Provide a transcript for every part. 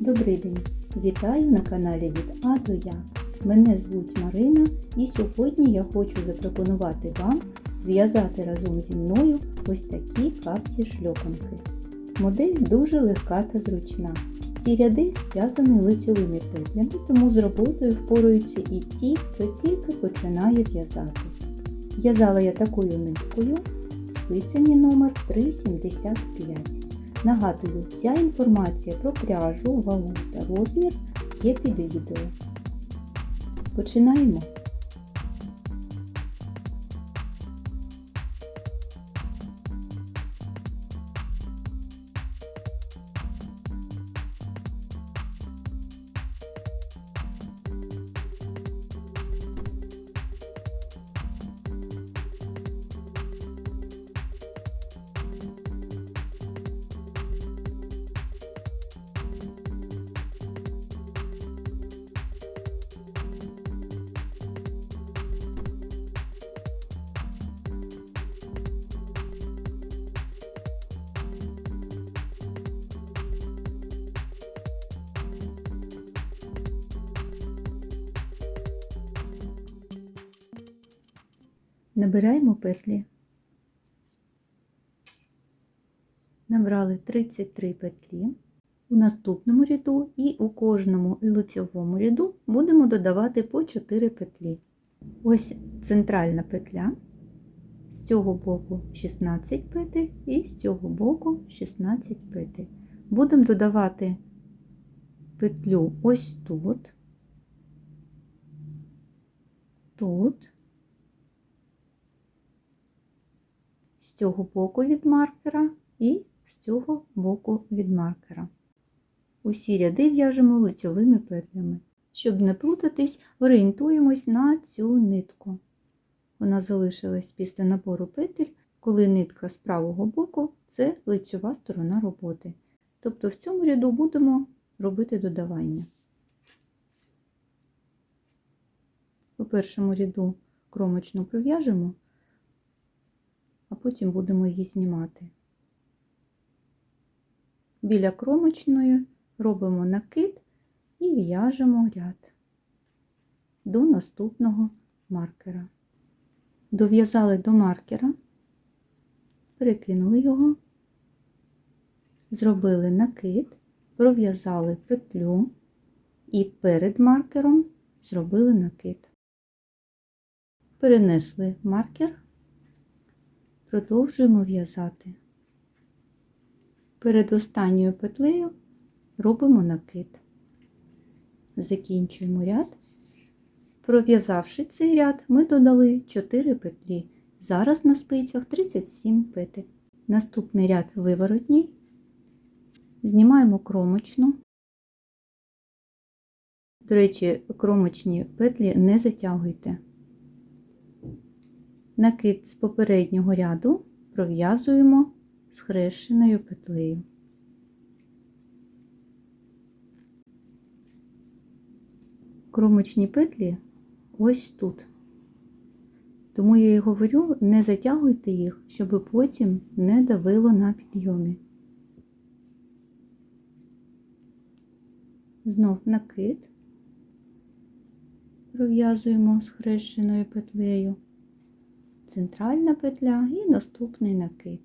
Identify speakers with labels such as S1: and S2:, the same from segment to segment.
S1: Добрий день! Вітаю на каналі від А до Я. Мене звуть Марина і сьогодні я хочу запропонувати вам зв'язати разом зі мною ось такі капці шльопанки. Модель дуже легка та зручна. Ці ряди зв'язані лицьовими петлями, тому з роботою впораються і ті, хто тільки починає в'язати. В'язала я такою ниткою спицями номер 375. Нагадую, вся інформація про пряжу, вагу та розмір є під відео. Починаємо. Набираємо петлі. Набрали 33 петлі. У наступному ряду і у кожному лицьовому ряду будемо додавати по 4 петлі. Ось центральна петля, з цього боку 16 петель і з цього боку 16 петель. Будемо додавати петлю ось тут, тут. З цього боку від маркера і з цього боку від маркера. Усі ряди в'яжемо лицьовими петлями. Щоб не плутатись, орієнтуємось на цю нитку. Вона залишилась після набору петель, коли нитка з правого боку це лицьова сторона роботи. Тобто в цьому ряду будемо робити додавання. У першому ряду кромочну пров'яжемо а потім будемо її знімати. Біля кромочної робимо накид і в'яжемо ряд до наступного маркера. Дов'язали до маркера, перекинули його, зробили накид, пров'язали петлю і перед маркером зробили накид. Перенесли маркер продовжуємо в'язати. Перед останньою петлею робимо накид. Закінчуємо ряд. Пров'язавши цей ряд, ми додали 4 петлі. Зараз на спицях 37 петель. Наступний ряд виворотній. Знімаємо кромочну. До речі, кромочні петлі не затягуйте накид з попереднього ряду пров'язуємо схрещеною петлею. Кромочні петлі ось тут. Тому я і говорю, не затягуйте їх, щоб потім не давило на підйомі. Знов накид пров'язуємо схрещеною петлею центральна петля і наступний накид.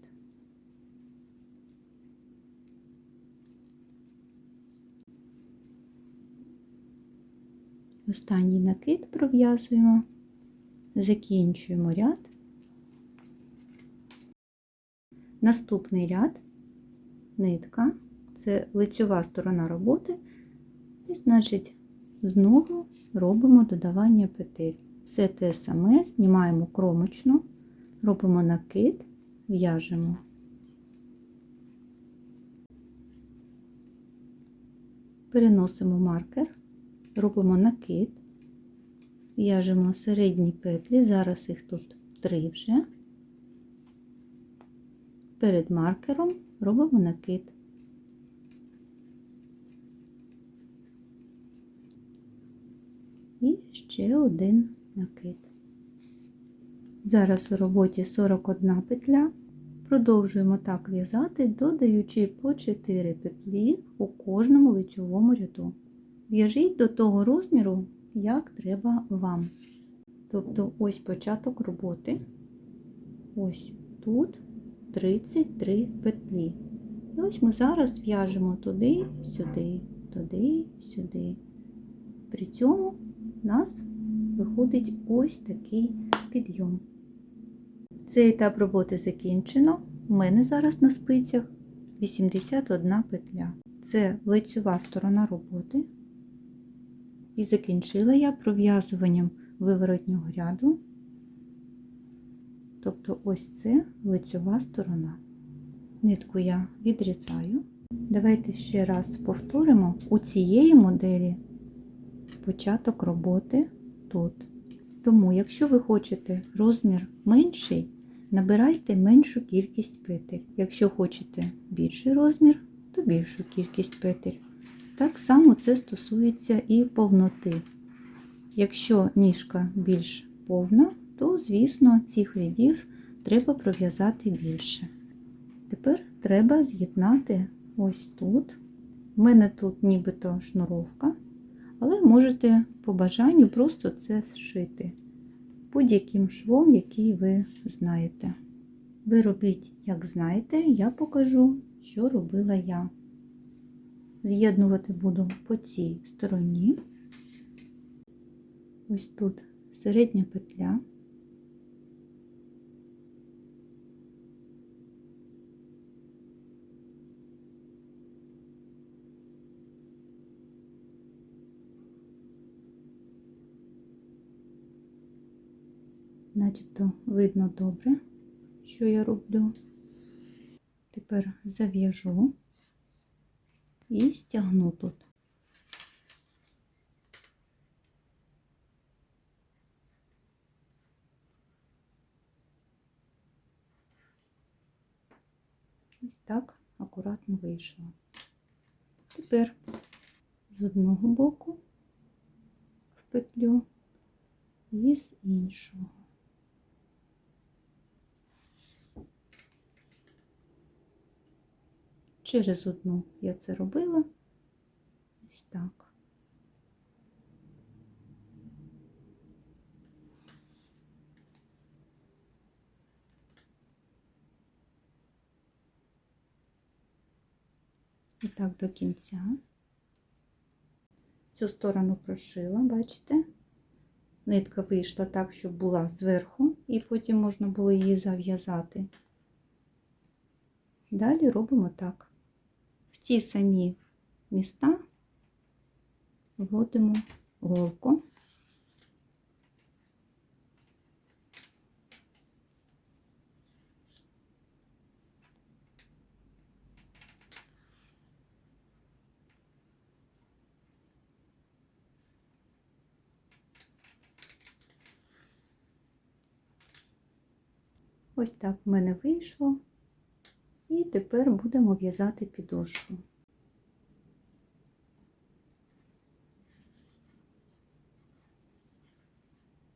S1: Останній накид пров'язуємо, закінчуємо ряд. Наступний ряд, нитка, це лицьова сторона роботи, і, значить, знову робимо додавання петель. Все те саме. Знімаємо кромочну, робимо накид, в'яжемо. Переносимо маркер, робимо накид, в'яжемо середні петлі, зараз їх тут три вже. Перед маркером робимо накид. І ще один накид. Зараз у роботі 41 петля, Продовжуємо так в'язати, додаючи по 4 петлі у кожному лицьовому ряду. В'яжіть до того розміру, як треба вам. Тобто ось початок роботи. Ось тут 33 петлі. І ось ми зараз в'яжемо туди, сюди, туди, сюди. При цьому нас виходить ось такий підйом. Цей етап роботи закінчено. У мене зараз на спицях 81 петля. Це лицьова сторона роботи. І закінчила я пров'язуванням виворотнього ряду. Тобто ось це лицьова сторона. Нитку я відрізаю. Давайте ще раз повторимо у цієї моделі початок роботи тут. Тому, якщо ви хочете розмір менший, набирайте меншу кількість петель. Якщо хочете більший розмір, то більшу кількість петель. Так само це стосується і повноти. Якщо ніжка більш повна, то, звісно, цих рядів треба пров'язати більше. Тепер треба з'єднати ось тут. У мене тут нібито шнуровка, але можете по бажанню просто це зшити будь-яким швом, який ви знаєте. Ви робіть, як знаєте, я покажу, що робила я. З'єднувати буду по цій стороні. Ось тут середня петля. Начебто видно добре, що я роблю. Тепер зав'яжу і стягну тут. Ось так акуратно вийшло. Тепер з одного боку в петлю і з іншого. Через одну я це робила ось так. І так до кінця. Цю сторону прошила, бачите? Нитка вийшла так, щоб була зверху, і потім можна було її зав'язати. Далі робимо так. Ті самі міста вводимо голку. Ось так в мене вийшло. І тепер будемо в'язати підошву.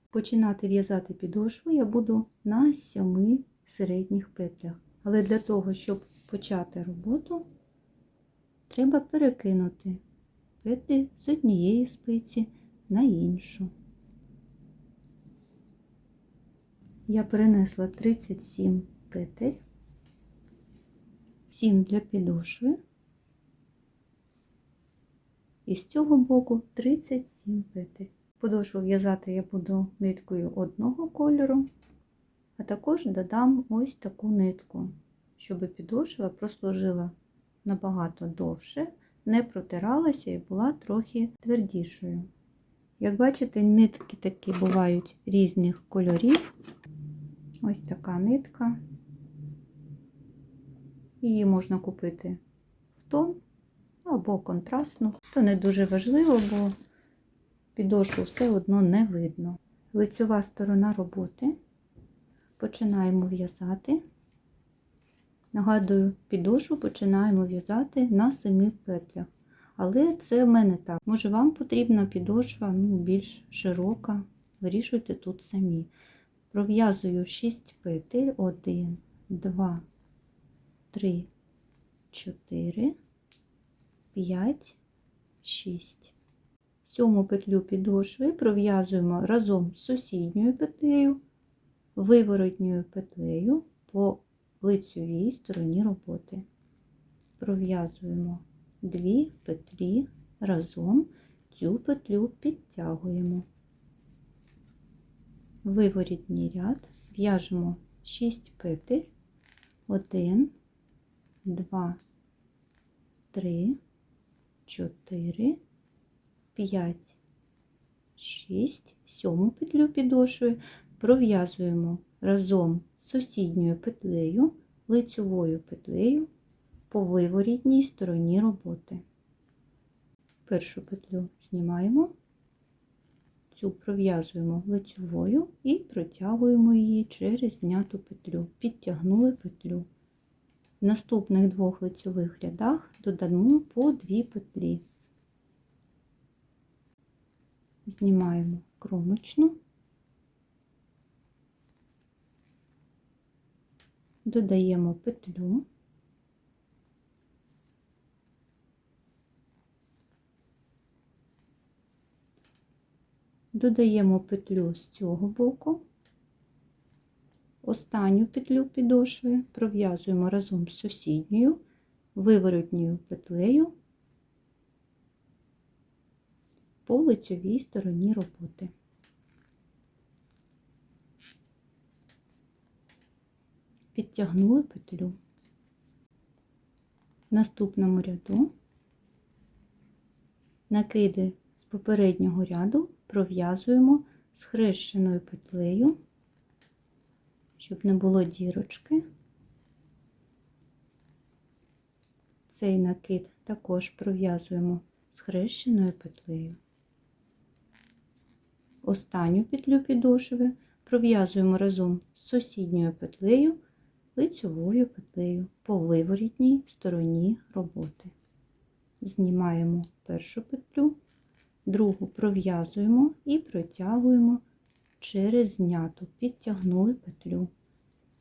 S1: Починати в'язати підошву я буду на сьоми середніх петлях. Але для того, щоб почати роботу, треба перекинути петлі з однієї спиці на іншу. Я перенесла 37 петель. 7 для підошви. І з цього боку 37 петель. Подошву в'язати я буду ниткою одного кольору, а також додам ось таку нитку, щоб підошва прослужила набагато довше, не протиралася і була трохи твердішою. Як бачите, нитки такі бувають різних кольорів. Ось така нитка. Її можна купити в тон або контрастну. То не дуже важливо, бо підошву все одно не видно. Лицьова сторона роботи. Починаємо в'язати. Нагадую, підошву починаємо в'язати на семи петлях. Але це в мене так. Може, вам потрібна підошва ну, більш широка. Вирішуйте тут самі. Пров'язую 6 петель, 1, 2, 3, 4, 5, 6. Сьому петлю підошви пров'язуємо разом з сусідньою петлею, виворотньою петлею по лицевій стороні роботи. Пров'язуємо дві петлі разом, цю петлю підтягуємо. Виворітній ряд в'яжемо 6 петель, 1, 2, 3, 4, 5, 6, сьому петлю підошви пров'язуємо разом з сусідньою петлею, лицьовою петлею по виворітній стороні роботи. Першу петлю знімаємо, цю пров'язуємо лицьовою і протягуємо її через зняту петлю, підтягнули петлю. В наступних двох лицьових рядах додамо по дві петлі. Знімаємо кромочну, додаємо петлю, додаємо петлю з цього боку, останню петлю підошви пров'язуємо разом з сусідньою виворотньою петлею по лицьовій стороні роботи. Підтягнули петлю. В наступному ряду накиди з попереднього ряду пров'язуємо схрещеною петлею, щоб не було дірочки. Цей накид також пров'язуємо схрещеною петлею. Останню петлю підошви пров'язуємо разом з сусідньою петлею, лицьовою петлею по виворітній стороні роботи. Знімаємо першу петлю, другу пров'язуємо і протягуємо через зняту, підтягнули петлю.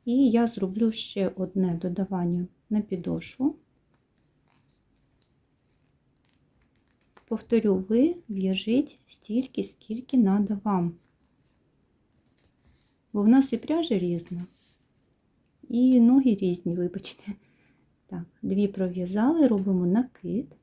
S1: І я зроблю ще одне додавання на підошву. Повторю, ви в'яжіть стільки, скільки треба вам. Бо в нас і пряжа різна, і ноги різні, вибачте. Так, дві пров'язали, робимо накид.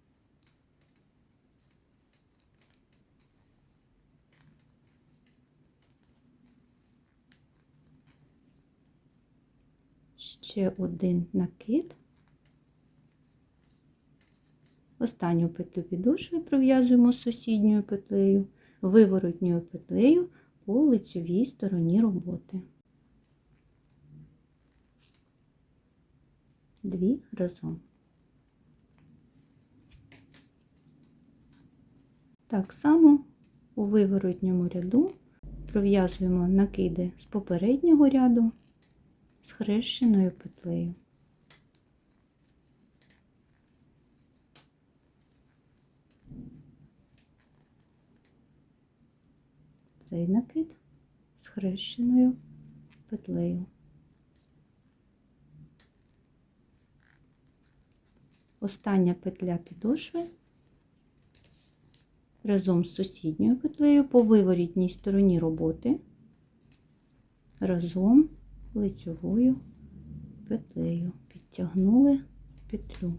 S1: Ще один накид. Останню петлю підошви пров'язуємо сусідньою петлею, виворотньою петлею по лицьовій стороні роботи. Дві разом. Так само у виворотньому ряду пров'язуємо накиди з попереднього ряду з хрещеною петлею. цей накид з хрещеною петлею. Остання петля підошви разом з сусідньою петлею по виворітній стороні роботи, разом лицьовою петлею підтягнули петлю.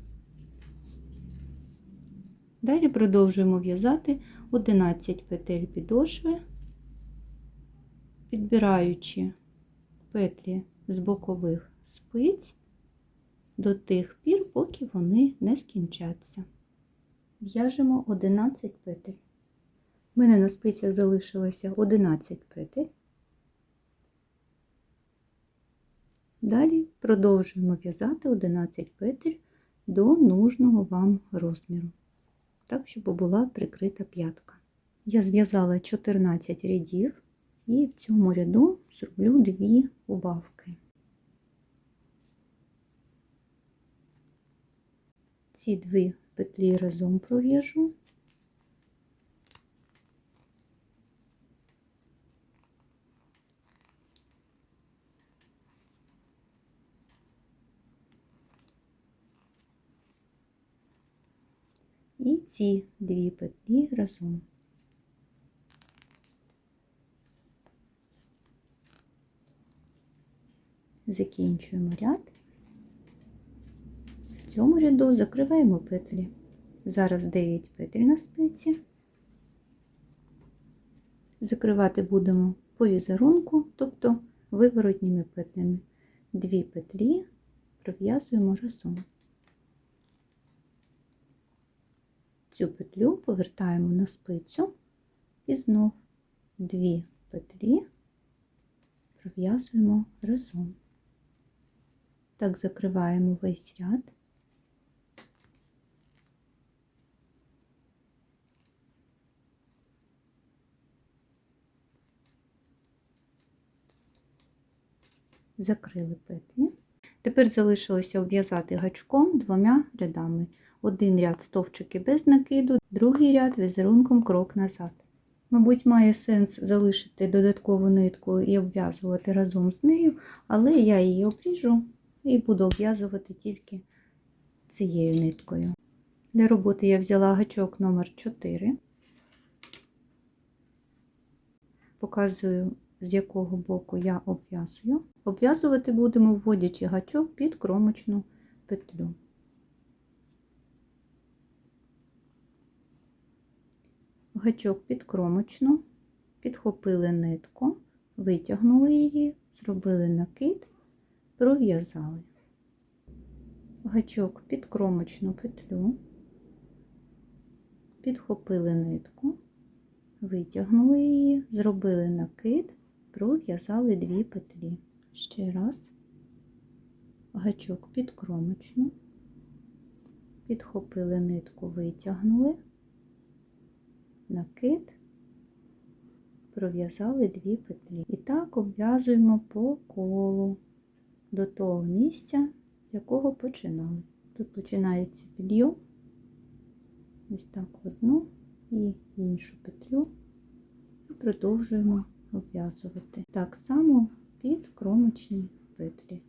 S1: Далі продовжуємо в'язати 11 петель підошви підбираючи петлі з бокових спиць до тих пір, поки вони не скінчаться. В'яжемо 11 петель. У мене на спицях залишилося 11 петель. Далі продовжуємо в'язати 11 петель до нужного вам розміру, так, щоб була прикрита п'ятка. Я зв'язала 14 рядів. І в цьому ряду зроблю дві убавки. Ці дві петлі разом пров'яжу. Ці дві петлі разом. Закінчуємо ряд. В цьому ряду закриваємо петлі. Зараз 9 петель на спиці. Закривати будемо по візерунку, тобто виворотніми петлями. Дві петлі пров'язуємо разом. Цю петлю повертаємо на спицю і знов дві петлі пров'язуємо разом. Так закриваємо весь ряд. Закрили петлі. Тепер залишилося обв'язати гачком двома рядами. Один ряд стовпчики без накиду, другий ряд візерунком крок назад. Мабуть, має сенс залишити додаткову нитку і обв'язувати разом з нею, але я її обріжу і буду обв'язувати тільки цією ниткою. Для роботи я взяла гачок номер 4 показую, з якого боку я обв'язую. Обв'язувати будемо, вводячи гачок під кромочну петлю. Гачок під кромочну, підхопили нитку, витягнули її, зробили накид, пров'язали. Гачок під кромочну петлю, підхопили нитку, витягнули її, зробили накид, пров'язали дві петлі. Ще раз, гачок під кромочну, підхопили нитку, витягнули, накид, пров'язали дві петлі. І так обв'язуємо по колу до того місця, з якого починали. Тут починається підйом, ось так одну і іншу петлю, і продовжуємо обв'язувати. Так само під кромочні петлі.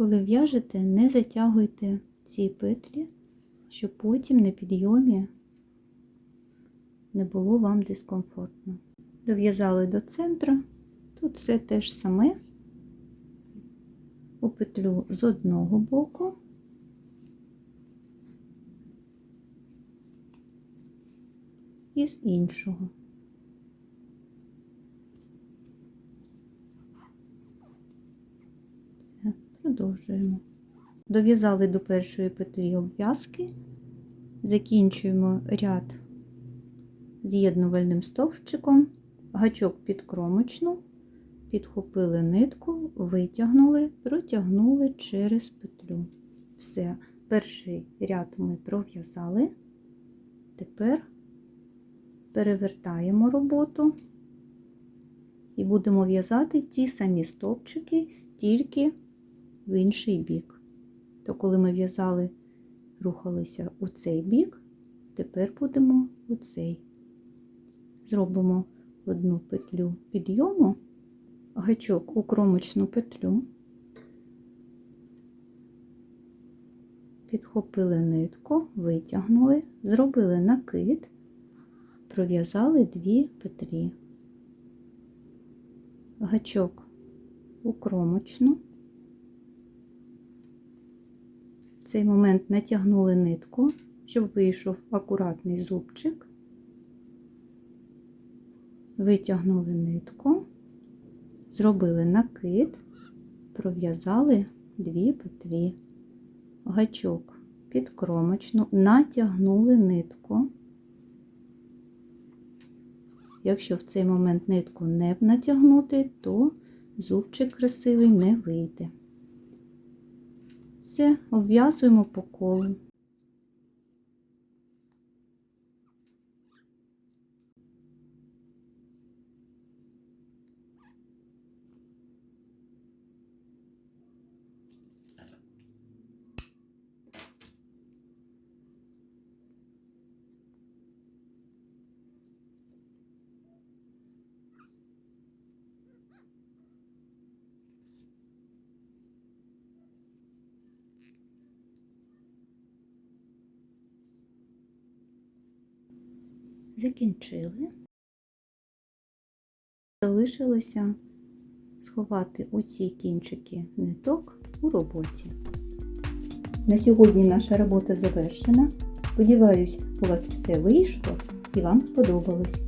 S1: Коли в'яжете, не затягуйте ці петлі, щоб потім на підйомі не було вам дискомфортно. Дов'язали до центру, тут все те ж саме у петлю з одного боку. І з іншого. Все, продовжуємо. Дов'язали до першої петлі обв'язки, закінчуємо ряд з'єднувальним стовпчиком, гачок під кромочну, підхопили нитку, витягнули, протягнули через петлю. Все, перший ряд ми пров'язали. Тепер перевертаємо роботу і будемо в'язати ті самі стовпчики, тільки в інший бік. То, коли ми в'язали, рухалися у цей бік, тепер будемо у цей. Зробимо одну петлю підйому, гачок у кромочну петлю, підхопили нитку, витягнули, зробили накид, пров'язали дві петлі, гачок у кромочну. В цей момент натягнули нитку, щоб вийшов акуратний зубчик, витягнули нитку, зробили накид, пров'язали дві петлі, гачок під кромочну, натягнули нитку. Якщо в цей момент нитку не натягнути, то зубчик красивий не вийде. Все, обв'язуємо по колу. Закінчили. Залишилося сховати усі кінчики ниток у роботі. На сьогодні наша робота завершена. Сподіваюсь, у вас все вийшло і вам сподобалось.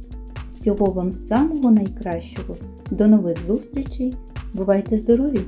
S1: Всього вам самого найкращого. До нових зустрічей. Бувайте здорові!